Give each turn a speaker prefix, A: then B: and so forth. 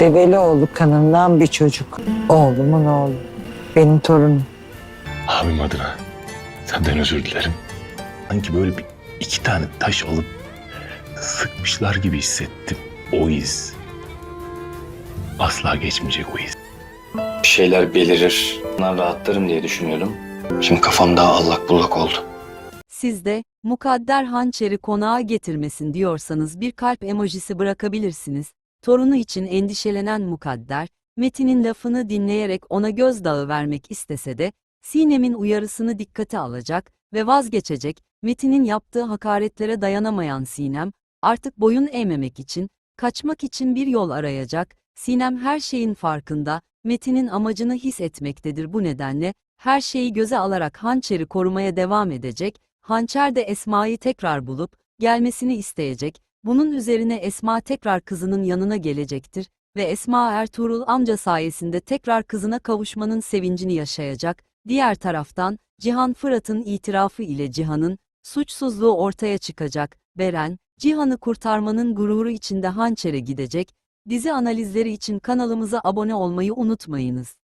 A: Develioğlu kanından bir çocuk. Oğlumun oğlu. Benim torunum.
B: Abim adına senden özür dilerim. Sanki böyle bir iki tane taş alıp sıkmışlar gibi hissettim. O iz. Asla geçmeyecek o iz.
C: Bir şeyler belirir. Bundan rahatlarım diye düşünüyordum. Şimdi kafam daha allak bullak oldu.
D: Siz de mukadder hançeri konağa getirmesin diyorsanız bir kalp emojisi bırakabilirsiniz. Torunu için endişelenen mukadder, Metin'in lafını dinleyerek ona gözdağı vermek istese de, Sinem'in uyarısını dikkate alacak ve vazgeçecek, Metin'in yaptığı hakaretlere dayanamayan Sinem, artık boyun eğmemek için, kaçmak için bir yol arayacak, Sinem her şeyin farkında, Metin'in amacını hissetmektedir bu nedenle, her şeyi göze alarak hançeri korumaya devam edecek, hançer de Esma'yı tekrar bulup, gelmesini isteyecek, bunun üzerine Esma tekrar kızının yanına gelecektir ve Esma Ertuğrul amca sayesinde tekrar kızına kavuşmanın sevincini yaşayacak, diğer taraftan, Cihan Fırat'ın itirafı ile Cihan'ın, suçsuzluğu ortaya çıkacak, Beren, Cihan'ı kurtarmanın gururu içinde hançere gidecek, dizi analizleri için kanalımıza abone olmayı unutmayınız.